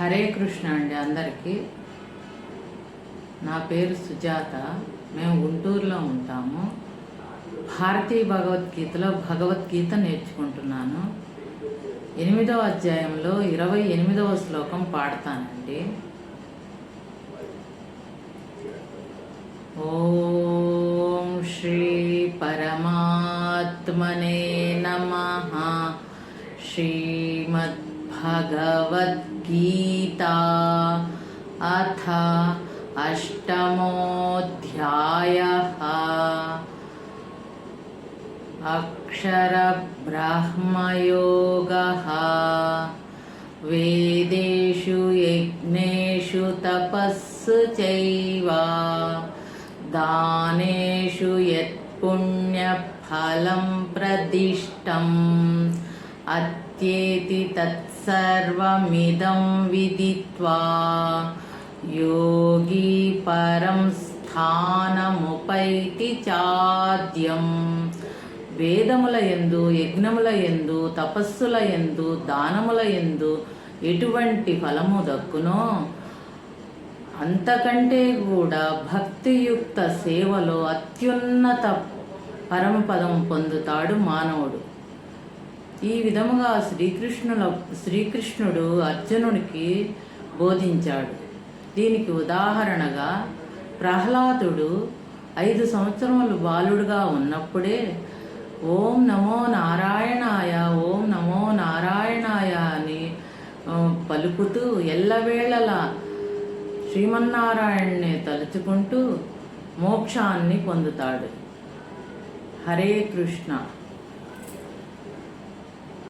హరే కృష్ణ అండి అందరికీ. నా పేరు సుజాత. మేము గుంటూరులో ఉంటాము. భారతీయ భగవద్గీతలో భగవద్గీత నేర్చుకుంటున్నాను. ఎనిమిదవ అధ్యాయంలో ఇరవై ఎనిమిదవ శ్లోకం పాడతానండి. ఓం శ్రీ పరమాత్మనే నమ. भगवद्गीता अथ अष्टमोऽध्यायः। अक्षरब्रह्मयोगः। वेदेषु यज्ञेषु तपस्सु चैव। दानेषु यत्पुण्यफलं प्रदिष्टम्। अत्येति तत्सर्वमिदं विदित्वा योगी परं స్థానముపైతి చాద్యం వేదముల ఎందు యజ్ఞముల ఎందు తపస్సుల ఎందు దానముల ఎందు ఎటువంటి ఫలము దక్కునో అంతకంటే కూడా భక్తియుక్త సేవలో అత్యున్నత పరమపదం పొందుతాడు మానవుడు ఈ విధముగా శ్రీకృష్ణుల శ్రీకృష్ణుడు అర్జునునికి బోధించాడు. దీనికి ఉదాహరణగా ప్రహ్లాదుడు ఐదు సంవత్సరములు బాలుడుగా ఉన్నప్పుడే ఓం నమో నారాయణాయ ఓం నమో నారాయణాయ అని పలుకుతూ ఎల్లవేళలా శ్రీమన్నారాయణ్ణి తలుచుకుంటూ మోక్షాన్ని పొందుతాడు. హరే కృష్ణ.